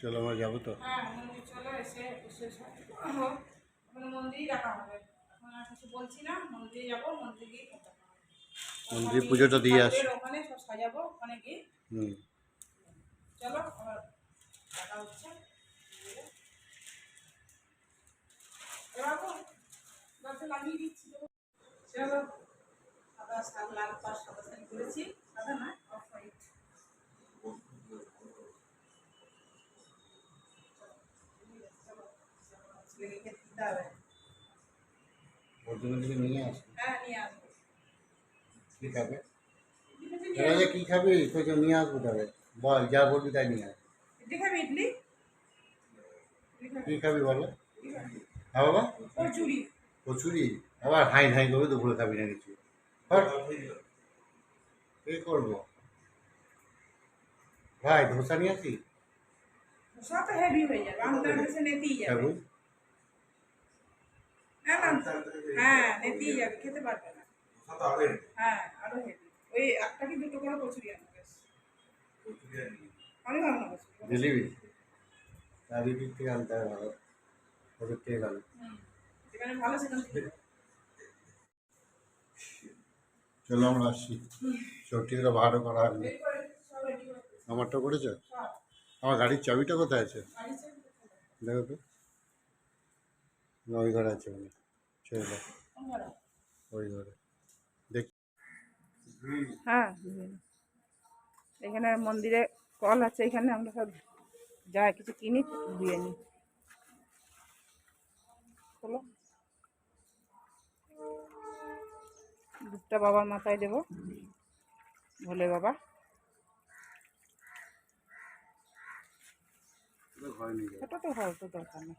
চলো আমরা যাব তো। হ্যাঁ মন্দির চলো এসে হোক ওখানে মন্দিরই রাখা হবে। এখন আর কিছু বলছি না মন্দিরে যাব মন্দিরে গিয়ে মন্দিরে পুজোটা দিয়ে আসি। ওখানে সব সাজাবো ওখানে গিয়ে। হুম। চলো আবার দেখা হচ্ছে। লাগিয়ে দিচ্ছি চলো সাদা সাদা লাল পাশ সাদা শাড়ি করেছি সাদা না অফ হোয়াইট। ছেলেকে দিতে হবে। ওর জন্য কিছু নিয়ে আসি। হ্যাঁ নিয়ে আসব। কী খাবে? এরা যে কী খাবি? তোকে নিয়ে আসব তবে বল যা বলবি তাই নিয়ে আস ইডলি খাবি ইডলি? কী খাবি বলো? হ্যাঁ বাবা। কচুরি। কচুরি? আবার হাই হাই করবে দুপুরে খাবি না কিছু। কে করব? ভাই ধোসা নিয়ে আসি? সব তো হেভি হয়ে যাবে। আমি তো কাছে নেতেই যাবে। খাব না না হ্যাঁ নেতেই যাবে খেতে পারবে না। হ্যাঁ আরও হেভি। ওই একটা কি দুটো করে কচুরি আনবে। আমি ভালো না জিলিপি? চারি দিক থেকে আনতে হবে ভালো। ওদের থেকে ভালো। যেখানে ভালো সেখান থেকে। চলো আমরা আসছি ভালো করা হয়নি করে দিচ্ছি। আমারটা করেছ? সব আমার গাড়ির চাবিটা কোথায় আছে? দেখো তো। ওই ঘরে আছে মনে হয়। ওই ঘরে দেখ হ্যাঁ এখানে মন্দিরে কল আছে এখানে আমরা সব যা কিছু কিনি ধুয়ে নিই চলো দুধটা বাবার মাথায় দেবো ভোলে বাবা সেটা তো হয় তো দরকার নেই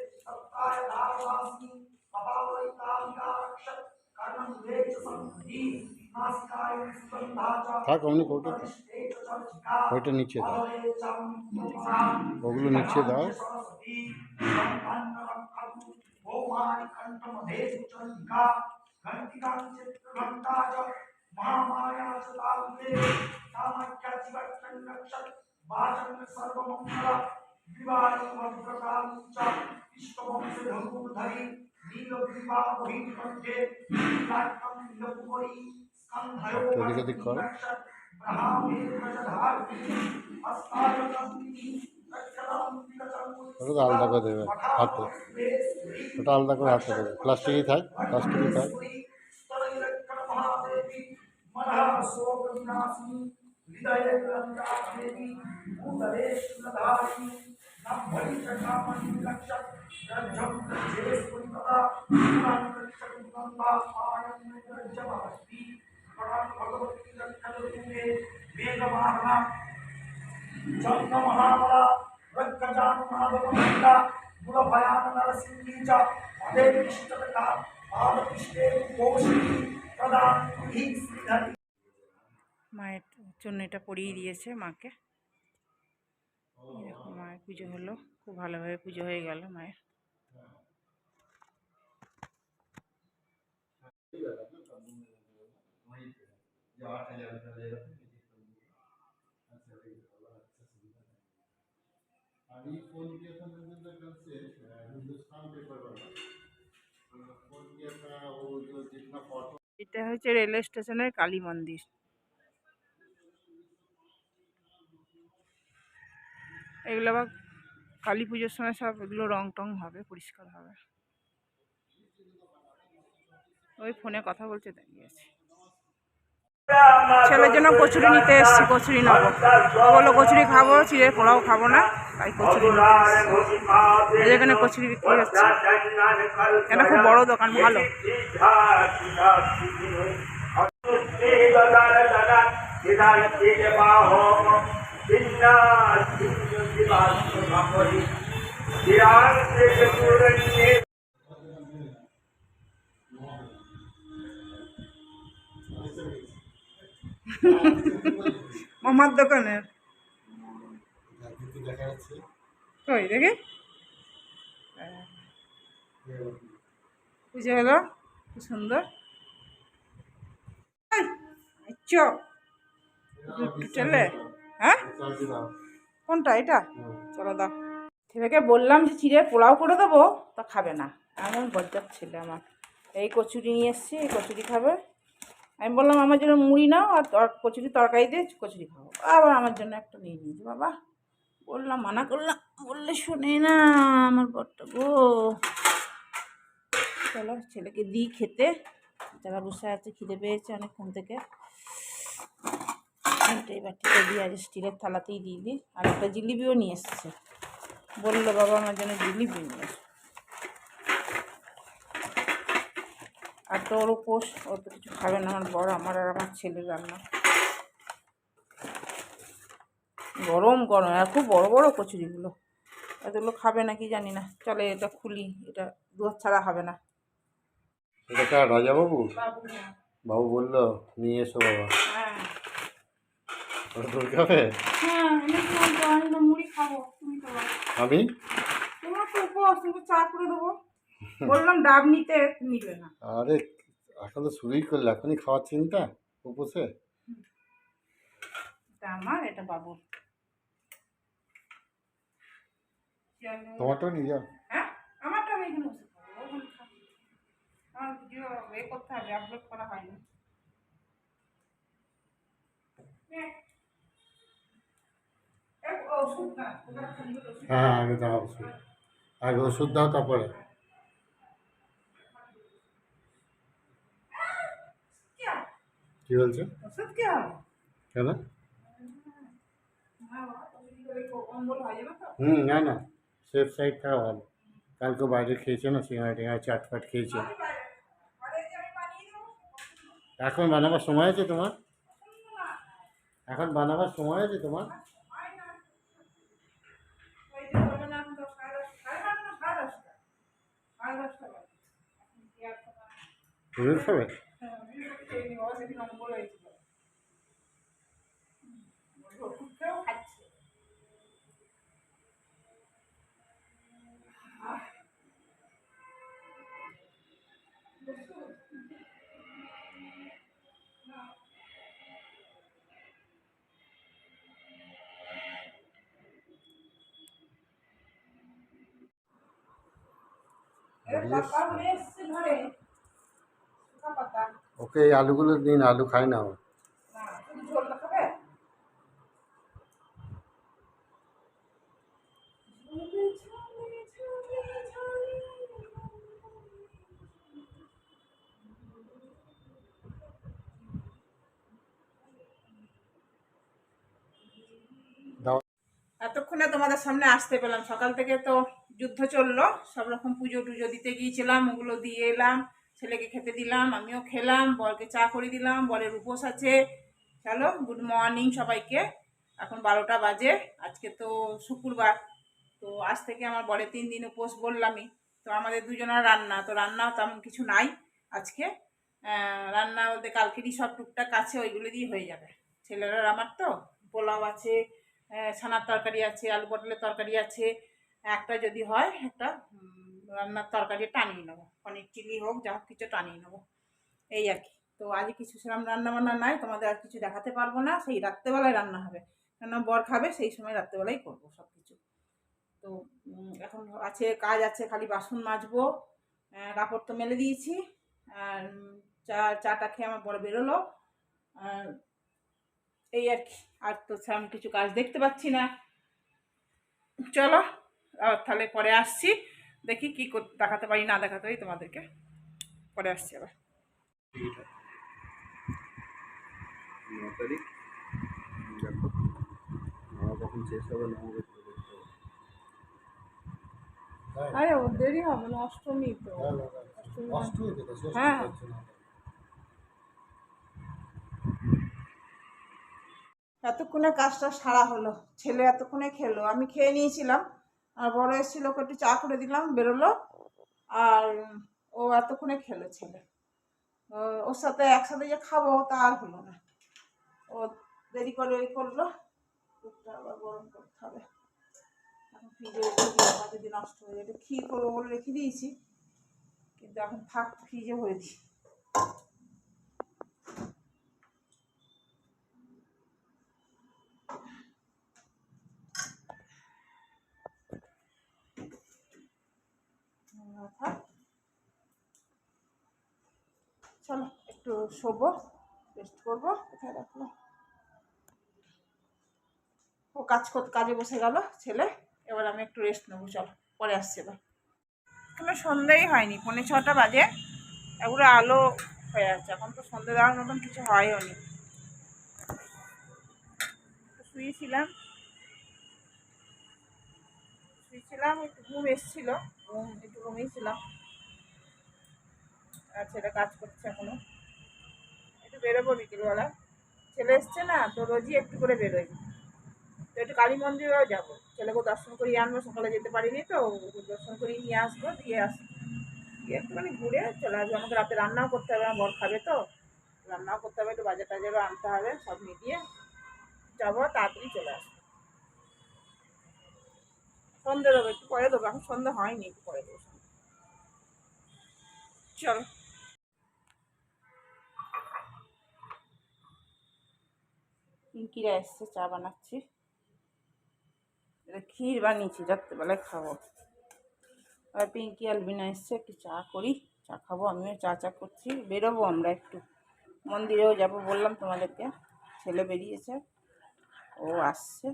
বাবা, তাড়াতাড়ি না থাক অমনি কৌটো থাক ওইটা নিচে দাও দাও এদিক ওদিক করো। ওটা আলাদা করে দেবে, হাতে। ওটা আলাদা করে হাতে দেবে। প্লাস্টিকই থাক প্লাস্টিকই থাক। చంద్రమహాబల రక్కజానునాదమండ గుణభయాన నరసింహీచ పదే నిష్ఠత పాదపిష్టే కోశి ప్రదాన శ్రీధరి মায়ের চুন্নিটা পরিয়ে দিয়েছে মাকে এই দেখো মায়ের পুজো হলো খুব ভালোভাবে পুজো হয়ে গেল মায়ের आणि फोन किया था मैंने तो कल से हिंदुस्तान पेपर वाला फोन किया था वो जो जितना फोटो এটা হচ্ছে রেল স্টেশনের কালী মন্দির এগুলো আবার কালী পুজোর সময় সব এগুলো রং টং হবে পরিষ্কার হবে ওই ফোনে কথা বলছে দাঁড়িয়ে আছে ছেলের জন্য কচুরি নিতে এসেছি, কচুরি নেব। ও বলল, কচুরি খাব চিড়ের পোলাও খাব না, তাই কচুরি নিতে এসেছি। এই যে এখানে কচুরি বিক্রি হচ্ছে। এটা খুব বড় দোকান, ভালো। মামার দোকানের। কই, দেখি। পুজো হলো, কি সুন্দর। চলে হ্যাঁ? কোনটা, এটা? চলো দাও। ছেলেকে বললাম যে, চিড়ে পোলাও করে দেবো, তা খাবে না। এমন বজ্জাত ছেলে আমার। এই কচুরি নিয়ে এসছি, এই কচুরি খাবে। আমি বললাম, আমার জন্য মুড়ি নাও আর কচুরি তরকারি দিয়ে কচুরি খাব। আবার আমার জন্য একটা নিয়ে নিয়েছি, বাবা। বললাম, মানা করলাম, বললে শোনে না আমার বরটা গো। চলো, ছেলেকে দিই খেতে। যারা বসে আছে, খিদে পেয়েছে অনেকক্ষণ থেকে। এইটা এবার টিপে দিয়ে আজ স্টিলের থালাতেই দিয়ে দিই। আর একটা জিলিপিও নিয়ে এসছে। বলল, বাবা, আমার জন্য জিলিপি নিয়ে এসো। আর তো ওর উপোস ও তো কিছু খাবে না আমার বড় আমার আর আমার ছেলের রান্না। গরম গরম আর খুব বড় বড় কচুরিগুলো। এতগুলো খাবে না কি জানি না। চলে এটা খুলি এটা দুধ ছাড়া হবে না। এটা কার রাজাবাবু? বাবু বাবু বলল নিয়ে এসো বাবা। হ্যাঁ। খাবে? হ্যাঁ আমি তোমার তো উপোস চা করে দেবো। বললাম ডাব নিতে নিবে না। আরে এখন তো শুরুই করলে এখনই খাওয়ার চিন্তা উপসে? এটা আমার এটা বাবুর। চলো। তোমারটাও নিয়ে যাও। হ্যাঁ? আমারটা আমি এখানে বসে খাব ওখানে খাব। আমার ভিডিও এ করতে হবে আপলোড করা হয়নি। ওষুধ। হ্যাঁ আগে দাও ওষুধ। আগে ওষুধ দাও তারপরে কি হবে? কি বলছো? ওষুধ কি হবে? কেন? না বাবা, ওষুধ করে অম্বল হয়ে যাবে তো? হুম না না সেফ সাইড থাকা ভালো। কালকে বাইরে খেয়েছে না সিঙ্গাড়া টিঙ্গাড়া চাট ফাট খেয়েছে? আমি বাইরে ঘরে যে আমি বানিয়ে দেবো? এখন বানাবার সময় আছে তোমার? এখন বানাবার সময় আছে তোমার? ওই যে বলবে না এখন তো সাড়ে দশ- সাড়ে নটা না সাড়ে দশটা? সাড়ে দশটা বাজে। এখন কি আর খাবার? তুমি খাবে হ্যাঁ, আমি ওকে খেয়ে নিই, বাবা সেদিন অম্বল হয়েছিল। হুম, ওই ওষুধ খেয়েও খাচ্ছে। আহ। ওষুধ? না। এর পাতা নিয়ে এসছে ঘরে। শুকা পাতা। ওকে এই আলুগুলো দিন আলু খাই না ও। এতক্ষণে তোমাদের সামনে আসতে পেলাম সকাল থেকে তো যুদ্ধ চলল, সব রকম পুজো টুজো দিতে গিয়েছিলাম, ওগুলো দিয়ে এলাম, ছেলেকে খেতে দিলাম, আমিও খেলাম, বরকে চা করে দিলাম, বরের উপোস আছে। চলো গুড মর্নিং সবাইকে। এখন বারোটা বাজে, আজকে তো শুক্রবার, তো আজ থেকে আমার বরের তিন দিন উপোস বললামই। তো আমাদের দুজনের রান্না, তো রান্না তেমন কিছু নাই আজকে। রান্না বলতে কালকেরই সব টুকটাক আছে, ওইগুলো দিয়ে হয়ে যাবে। ছেলেরা আমার তো, পোলাও আছে ছানার তরকারি আছে, আলু পটলের তরকারি আছে একটা যদি হয়, একটা রান্নার তরকারি টানিয়ে নেব। পনির চিলি হোক, যা কিছু টানিয়ে নেব। এই আর কি। তো আজ কিছু সেরকম রান্না বান্না নাই, তোমাদের আর কিছু দেখাতে পারব না। সেই রাত্রেবেলায় রান্না হবে। কেন বর খাবে, সেই সময় রাত্রেবেলাই করব সব কিছু তো এখন আছে, কাজ আছে, খালি বাসন মাজবো। কাপড় তো মেলে দিয়েছি। আর চা, চাটা খেয়ে আমার বড় বেরোলো। আর এই আর কি। আর তো সেরকম কিছু কাজ দেখতে পাচ্ছি না। চলো। তাহলে পরে আসছি দেখি কি দেখাতে পারি, না দেখাতে পারি, তোমাদেরকে পরে আসছি আবার? আরে দেরি হবে অষ্টমী তো হ্যাঁ। এতক্ষণে কাজটা সারা হলো, ছেলে এতক্ষণে খেলো, আমি খেয়ে নিয়েছিলাম আর বড় এসেছিল ওকে একটু চা করে দিলাম, বেরোলো। আর ও এতক্ষণে খেলো ছেলে। ওর সাথে একসাথে যে খাব তা আর হলো না। ও দেরি করে ওই করল। দুধটা আবার গরম করতে হবে। এখন ফ্রিজে যদি নষ্ট হয়ে যায় একটু ক্ষীর করব বলে রেখে দিয়েছি। কিন্তু এখন থাক, ফ্রিজে ভরে দিই থাক চলো একটু শোবো রেস্ট করব কোথায় রাখল ও কাজ করতে কাজে বসে গেল ছেলে, এবার আমি একটু রেস্ট নেব, চলো, পরে আসছে এবার। এখনও সন্ধ্যেই হয়নি, পৌনে ছটা বাজে, এগুলো আলো হয়ে আছে, এখন তো সন্ধ্যে দেওয়ার মতন কিছু হয়ও নি। শুয়েছিলাম। শুয়েছিলাম, একটু ঘুম এসেছিল, ঘুম, একটু ঘুমিয়েছিলাম। আর ছেলে কাজ করছে এখনও। বেরোবো বিকেলবেলা। ছেলে এসছে না, তো রোজই একটু করে বেরোই। তো একটু কালী মন্দিরেও যাব। ছেলেকে দর্শন করিয়ে আনব, সকালে যেতে পারিনি তো দর্শন করিয়ে নিয়ে আসব, দিয়ে আসব দিয়ে একটুখানি ঘুরে চলে আসব। আমাকে রাতে রান্নাও করতে হবে, আমার বর খাবে তো। রান্নাও করতে হবে, একটু বাজার টাজারও আনতে হবে, সব মিলিয়ে যাব, তাড়াতাড়ি চলে আসব। সন্ধে দেবো, একটু পরে দেবো, এখন সন্ধে হয়নি, একটু পরে দেবো। চলো। পিঙ্কিরা এসছে চা বানাচ্ছি এটা ক্ষীর বানিয়েছি রাত্রেবেলায় খাব আর পিঙ্কি আলবিনা এসছে একটু চা করি চা খাব আমিও চা চা করছি বেরোবো আমরা একটু মন্দিরেও যাব বললাম তোমাদেরকে ছেলে বেরিয়েছে ও আসছে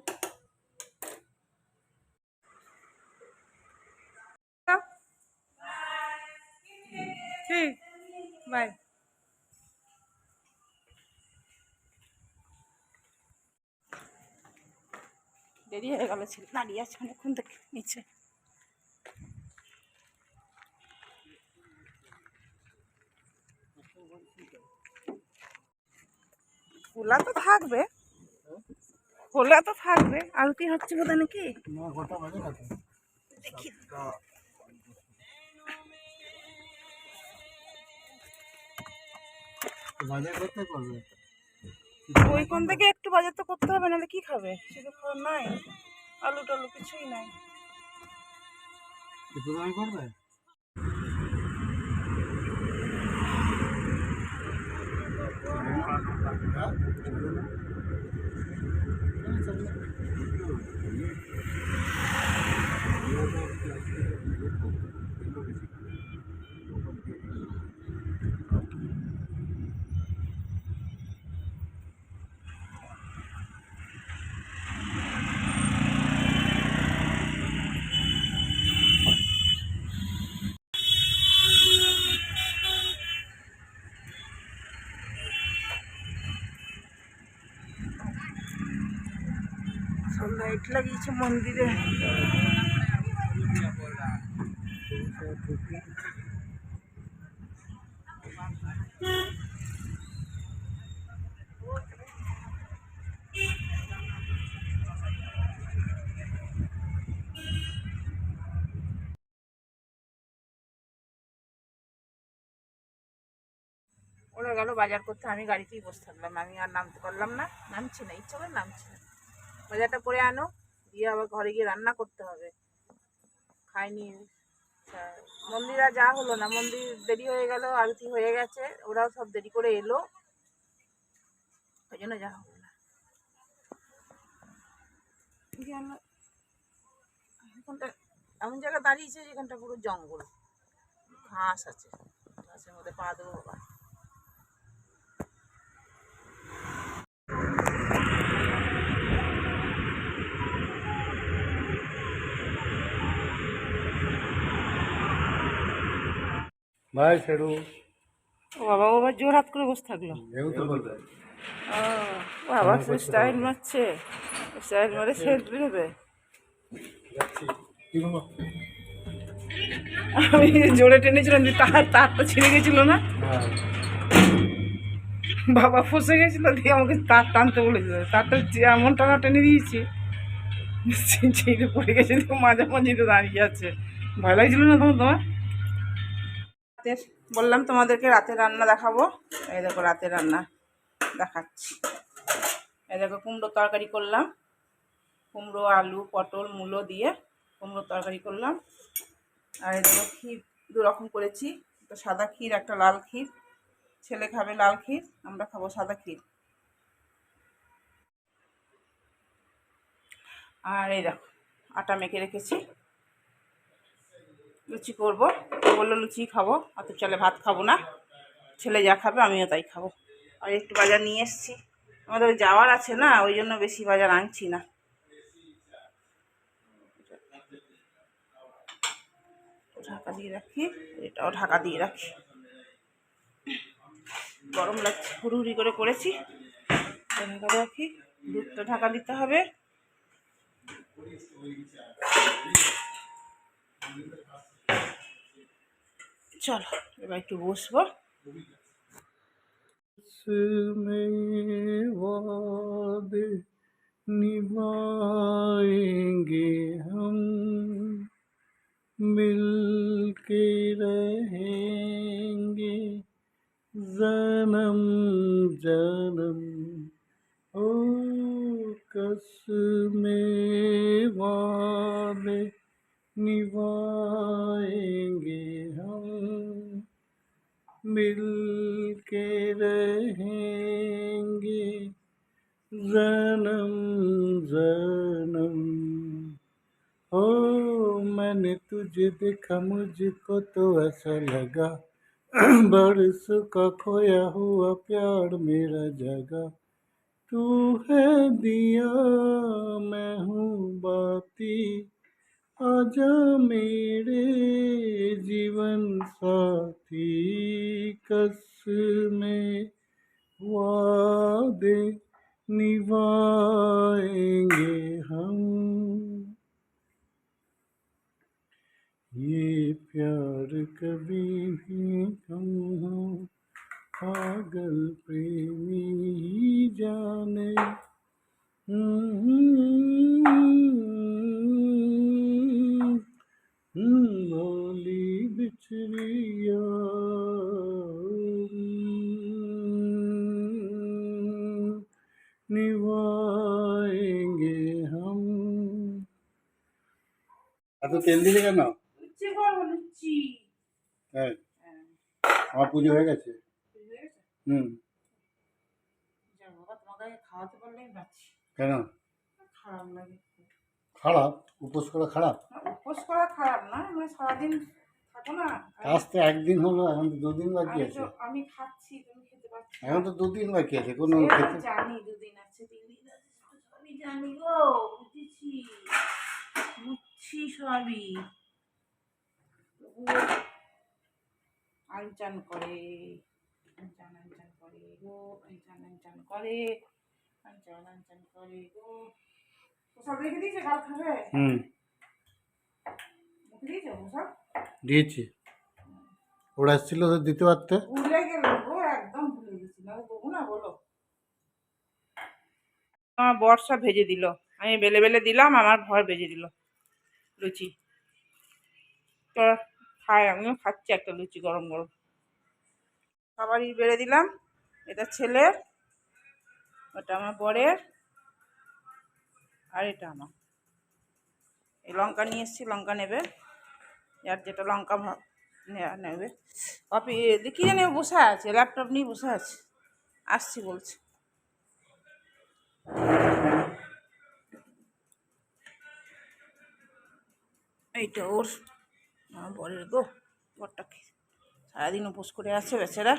ঠিক বাই দেরি হয়ে গেল ছিল। দাঁড়িয়ে আছে অনেকক্ষণ থেকে নিচে। খোলা তো থাকবে। খোলা তো থাকবে। আরতি হচ্ছে বোধ নাকি? দেখি। বাজার করতে করবে ওই কোন থেকে একটু বাজার তো করতে হবে, নাহলে কি খাবে? শুধু খাওয়ার নাই। আলু টালু কিছুই নাই। করবে? সব লাইট লাগিয়েছে মন্দিরে। ওরা গেল বাজার করতে, আমি গাড়িতেই বসে থাকলাম। আমি আর নামতে পারলাম না। নামছি না, ইচ্ছা করে নামছি না। বাজারটা করে আনো, দিয়ে আবার ঘরে গিয়ে রান্না করতে হবে। খাইনি তা মন্দির যা হলো না। মন্দির দেরি হয়ে গেল, আরতি হয়ে গেছে, ওরাও সব দেরি করে এলো। ওই জন্য যা হলো না। এমন জায়গায় দাঁড়িয়েছে যেখানটা পুরো জঙ্গল। ঘাস আছে। ঘাসের মধ্যে পা দেবো বাবা। ভাই ছেড়ু ও বাবা ও আবার জোর হাত করে বসে থাকল। এও তো বলবে। ও বাবা স্টাইল মারছে। স্টাইল মারে কি বলো আমি জোরে টেনেছিলাম যে তার তারটা ছিঁড়ে গেছিল না। হ্যাঁ। বাবা ফসে গেছিল দিয়ে আমাকে তার টানতে বলেছিল তারটা এমন টানা টেনে দিয়েছি। ছিঁড়ে পড়ে গেছে তো মাঝামাঝি তো দাঁড়িয়ে আছে। ভয় লাগছিল না তোমার তোমার? রাতের বললাম তোমাদেরকে রাতের রান্না দেখাবো। এই দেখো রাতের রান্না দেখাচ্ছি। এই দেখো কুমড়ো তরকারি করলাম। কুমড়ো, আলু, পটল, মূলো দিয়ে কুমড়ো তরকারি করলাম। আর এই দেখো ক্ষীর, দু রকম করেছি। একটা সাদা ক্ষীর, একটা লাল ক্ষীর। ছেলে খাবে লাল ক্ষীর, আমরা খাব সাদা ক্ষীর। আর এই দেখো, আটা মেখে রেখেছি। লুচি করব। বলল, লুচি খাব অত চলে ভাত খাব না। ছেলে যা খাবে, আমিও তাই খাব। আর একটু বাজার নিয়ে এসেছি। আমাদের যাওয়ার আছে না, ওই জন্য বেশি বাজার আনছি না। ঢাকা দিয়ে রাখি, এটাও ঢাকা দিয়ে রাখি। গরম লাগছে হুড়ি করে করেছি। ঢাকা রাখি। দুধটা ঢাকা দিতে হবে। চলো এবার একটু বসবো में वादे निभाएंगे हम मिल के रहेंगे जन्म जन्म ओ कसमें वादे निभाएँगे हम मिल के रहेंगे। जन्म जन्म, ओ मैंने तुझे देखा, मुझको तो ऐसा लगा। बरस का खोया हुआ प्यार मेरा जगा। तू है दिया, मैं हूँ बाती। आजा मेरे जीवन साथी कस में वादे निभाएँगे हम। ये प्यार कभी भी कम हो, पागल प्रेमी তেল দিলে কেন? লুচি করব লুচি হ্যাঁ। আমার পুজো হয়ে গেছে। হুম। তোমাকে খাওয়াতে বাঁচি কেন? খারাপ লাগে খারাপ? উপোস করা খারাপ? উপোস করা খারাপ না মানে সারাদিন থাকো না। আজ তো একদিন হলো এখন তো দুদিন বাকি আমি আছে। আমি খাচ্ছি তুমি খেতে পারছ এখন তো দুদিন বাকি আছে কোনো খেতে জানি দুদিন আছে তিন দিন আছে সবই জানি গো বুঝেছি। বুঝছি সবই। তবুও আনচান করে আনচান আনচান করে গো আনচান আনচান করে আনচান আনচান করে গো। সব রেখে দিয়েছে কাল খাবে? হুম। মুখে দিয়েছে সব? দিয়েছি। ওরা এসেছিল তো দিতে পারতে। ভুলে গেল গো একদম ভুলে গেছি। না না বলো। আমার বর্ষা ভেজে দিল। আমি বেলে বেলে দিলাম আমার ভর ভেজে দিল। লুচি। তো খাই, আমিও খাচ্ছি একটা লুচি গরম গরম। খাবারই বেড়ে দিলাম। এটা ছেলের, ওটা আমার বরের, আর এটা আমার। এই লঙ্কা নিয়ে এসেছি, লঙ্কা নেবে। আর যেটা লঙ্কা নেবে। কপি কি জানি বসে আছে ল্যাপটপ নিয়ে বসে আছে। আসছি বলছে। এইটা ওর বরের গো বরটা সারাদিন উপোস করে আছে বেচারা।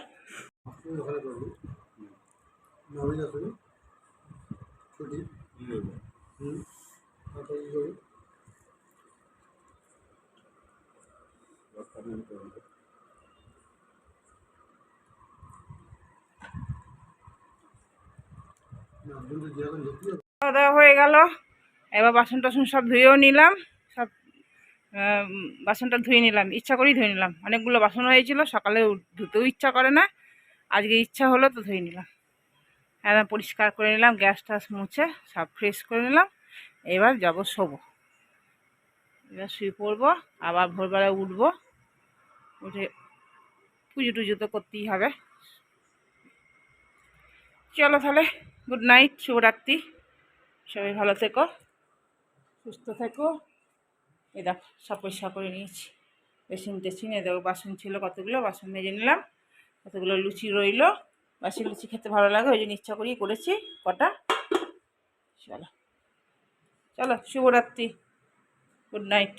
খাওয়া দাওয়া হয়ে গেল। এবার বাসন টাসন সব ধুয়েও নিলাম। বাসনটা ধুয়ে নিলাম, ইচ্ছা করেই ধুয়ে নিলাম। অনেকগুলো বাসন হয়েছিল, সকালে ধুতেও ইচ্ছা করে না। আজকে ইচ্ছা হলো তো ধুয়ে নিলাম। একদম পরিষ্কার করে নিলাম, গ্যাস ট্যাস মুছে সব ফ্রেশ করে নিলাম। এবার যাব শোবো। এবার শুয়ে পড়ব, আবার ভোরবেলা উঠবো। উঠে পুজো টুজো তো করতেই হবে। চলো তাহলে গুড নাইট শুভরাত্রি। সবাই ভালো থেকো, সুস্থ থেকো। এ দেখো সব পরিষ্কার করে নিয়েছি। বেসিন টেসিন এ দেখো বাসন ছিল কতগুলো? বাসন মেজে নিলাম, কতগুলো লুচি রইল। বাসি লুচি খেতে ভালো লাগে, ওই জন্য ইচ্ছা করেই করেছি, কটা? চলো। চলো, শুভরাত্রি, গুড নাইট।